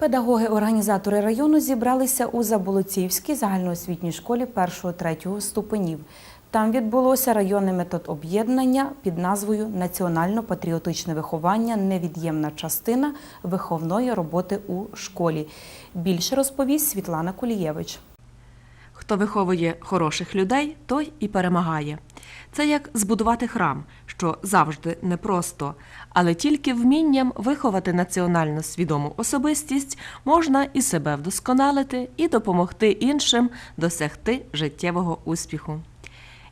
Педагоги-організатори району зібралися у Заболоцівській загальноосвітній школі 1-3 ступенів. Там відбулося районне метод об'єднання під назвою Національно-патріотичне виховання невід'ємна частина виховної роботи у школі. Більше розповість Світлана Кулієвич. Хто виховує хороших людей, той і перемагає. Це як збудувати храм, що завжди непросто, але тільки вмінням виховати національно свідому особистість можна і себе вдосконалити, і допомогти іншим досягти життєвого успіху.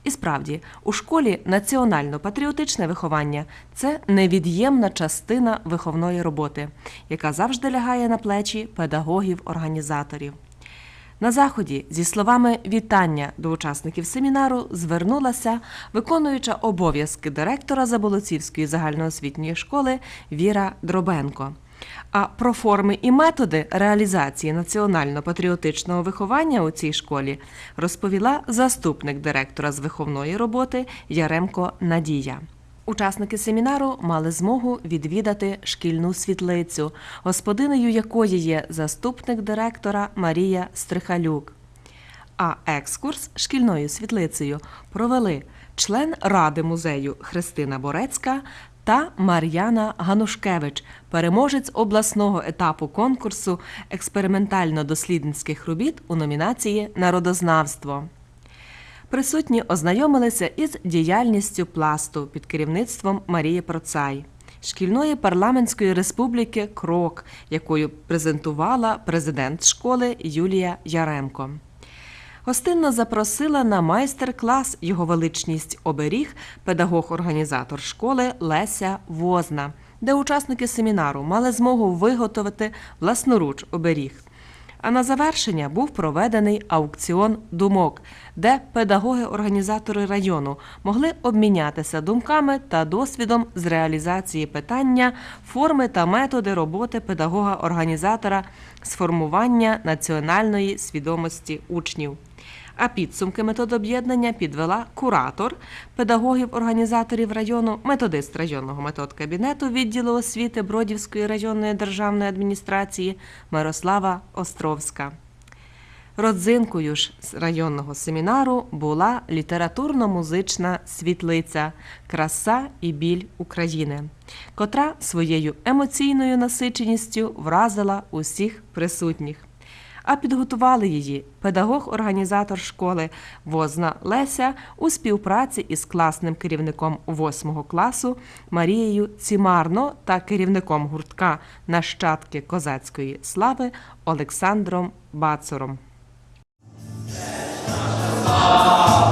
І справді, у школі національно-патріотичне виховання це невід'ємна частина виховної роботи, яка завжди лягає на плечі педагогів-організаторів. На заході зі словами вітання до учасників семінару звернулася виконуюча обов'язки директора Заболоцівської загальноосвітньої школи Віра Дробенко. А про форми і методи реалізації національно-патріотичного виховання у цій школі розповіла заступник директора з виховної роботи Яремко Надія. Учасники семінару мали змогу відвідати шкільну світлицю, господинею якої є заступник директора Марія Стрихалюк. А екскурс шкільною світлицею провели член ради музею Христина Борецька та Мар'яна Ганушкевич, переможець обласного етапу конкурсу експериментально-дослідницьких робіт у номінації Народознавство. Присутні ознайомилися із діяльністю пласту під керівництвом Марії Процай, шкільної парламентської республіки Крок, якою презентувала президент школи Юлія Яремко. Гостинно запросила на майстер-клас його величність оберіг педагог-організатор школи Леся Возна, де учасники семінару мали змогу виготовити власноруч оберіг. А на завершення був проведений аукціон думок, де педагоги-організатори району могли обмінятися думками та досвідом з реалізації питання, форми та методи роботи педагога-організатора з формування національної свідомості учнів. А підсумки методоб'єднання підвела куратор педагогів-організаторів району, методист районного методкабінету відділу освіти Бродівської районної державної адміністрації Мирослава Островська. Родзинкою ж з районного семінару була літературно-музична світлиця Краса і біль України, котра своєю емоційною насиченістю вразила усіх присутніх. А підготували її педагог-організатор школи Возна Леся у співпраці із класним керівником 8 класу Марією Цімарно та керівником гуртка Нащадки козацької слави Олександром Бацором. Слава,